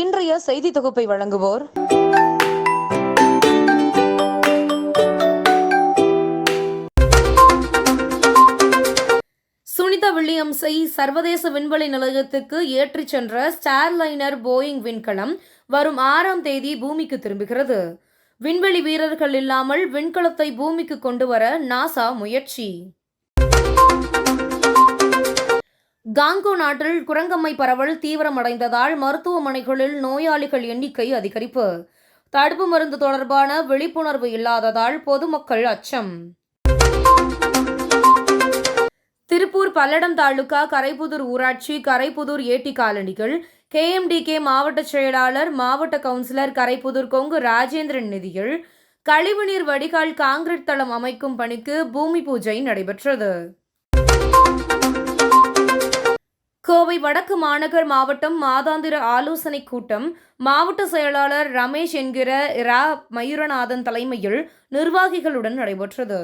இன்றைய செய்தி தொகுப்பை வழங்குவோர். சுனிதா வில்லியம்ஸை சர்வதேச விண்வெளி நிலையத்துக்கு ஏற்றிச் சென்ற ஸ்டார்லைனர் போயிங் விண்கலம் வரும் ஆறாம் தேதி பூமிக்கு திரும்புகிறது. விண்வெளி வீரர்கள் இல்லாமல் விண்கலத்தை பூமிக்கு கொண்டு வர நாசா முயற்சி. காங்கோ நாட்டில் குரங்கம்மை பரவல் தீவிரமடைந்ததால் மருத்துவமனைகளில் நோயாளிகள் எண்ணிக்கை அதிகரிப்பு. தடுப்பு மருந்து தொடர்பான விழிப்புணர்வு இல்லாததால் பொதுமக்கள் அச்சம். திருப்பூர் பல்லடம் தாலுகா கரைப்புதூர் ஊராட்சி கரைப்புதூர் ஏட்டி காலனிகள் கேஎம்டிகே மாவட்ட செயலாளர் மாவட்ட கவுன்சிலர் கரைப்புதூர் கொங்கு ராஜேந்திரன் நிதியில் கழிவுநீர் வடிகால் காங்கிரீட் தளம் அமைக்கும் பணிக்கு பூமி பூஜை நடைபெற்றது. கோவை வடக்கு மாநகர் மாவட்டம் மாதாந்திர ஆலோசனை கூட்டம். மாவட்ட செயலாளர் ரமேஷ் என்கிற ரா மயூரநாதன் தலைமையில் நிர்வாகிகளுடன் நடைபெற்றது.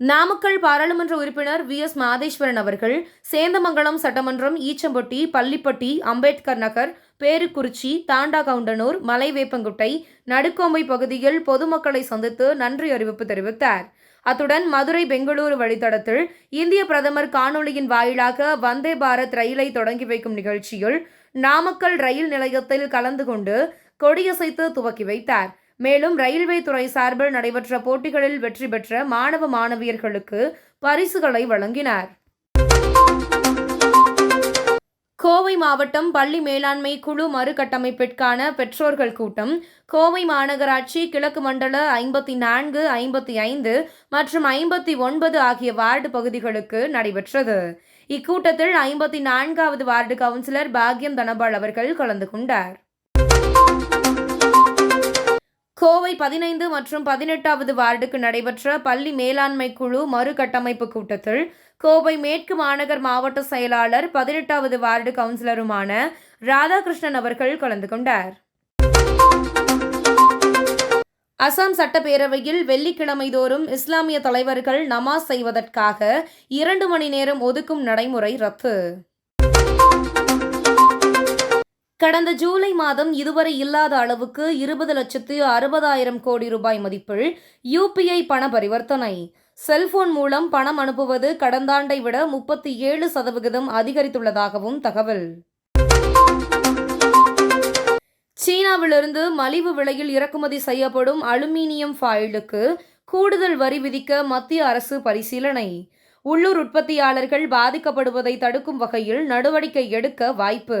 நாமக்கல் பாராளுமன்ற உறுப்பினர் வி. எஸ். மாதேஸ்வரன் அவர்கள் சேந்தமங்கலம் சட்டமன்றம் ஈச்சம்பட்டி பள்ளிப்பட்டி அம்பேத்கர் நகர் பேருக்குறிச்சி தாண்டா கவுண்டனூர் மலைவேப்பங்குட்டை நடுக்கோம்பை பகுதியில் பொதுமக்களை சந்தித்து நன்றி அறிவிப்பு தெரிவித்தார். அத்துடன் மதுரை பெங்களூரு வழித்தடத்தில் இந்திய பிரதமர் காணொளியின் வாயிலாக வந்தே பாரத் ரயிலை தொடங்கி வைக்கும் நிகழ்ச்சியில் நாமக்கல் ரயில் நிலையத்தில் கலந்து கொண்டு கொடியசைத்து துவக்கி வைத்தார். மேலும் ரயில்வே துறை சார்பில் நடைபெற்ற போட்டிகளில் வெற்றி பெற்ற மாணவ மாணவியர்களுக்கு பரிசுகளை வழங்கினார். கோவை மாவட்டம் பள்ளி மேலாண்மை குழு மறுகட்டமைப்பிற்கான பெற்றோர்கள் கூட்டம். கோவை மாநகராட்சி கிழக்கு மண்டல ஐம்பத்தி நான்கு ஐம்பத்தி ஐந்து மற்றும் ஐம்பத்தி ஒன்பது ஆகிய வார்டு பகுதிகளுக்கு நடைபெற்றது. இக்கூட்டத்தில் ஐம்பத்தி நான்காவது வார்டு கவுன்சிலர் பாக்யம் தனபால் அவர்கள் கலந்து கொண்டார். பதினைந்து மற்றும் பதினெட்டாவது வார்டுக்கு நடைபெற்ற பள்ளி மேலாண்மை குழு மறுகட்டமைப்பு கூட்டத்தில் கோவை மேற்கு மாநகர் மாவட்ட செயலாளர் பதினெட்டாவது வார்டு கவுன்சிலருமான ராதாகிருஷ்ணன் அவர்கள் கலந்து கொண்டார். அசாம் சட்டப்பேரவையில் வெள்ளிக்கிழமை தோறும் இஸ்லாமிய தலைவர்கள் நமாஸ் செய்வதற்காக இரண்டு மணி நேரம் ஒதுக்கும் நடைமுறை ரத்து. கடந்த ஜூலை மாதம் இதுவரை இல்லாத அளவுக்கு இருபது லட்சத்து அறுபதாயிரம் கோடி ரூபாய் மதிப்பில் யூபிஐ பண பரிவர்த்தனை. செல்போன் மூலம் பணம் அனுப்புவது கடந்த ஆண்டை விட முப்பத்தி ஏழு சதவிகிதம் அதிகரித்துள்ளதாகவும் தகவல். சீனாவிலிருந்து மலிவு விலையில் இறக்குமதி செய்யப்படும் அலுமினியம் ஃபாயிலுக்கு கூடுதல் வரி விதிக்க மத்திய அரசு பரிசீலனை. உள்ளூர் உற்பத்தியாளர்கள் பாதிக்கப்படுவதை தடுக்கும் வகையில் நடவடிக்கை எடுக்க வாய்ப்பு.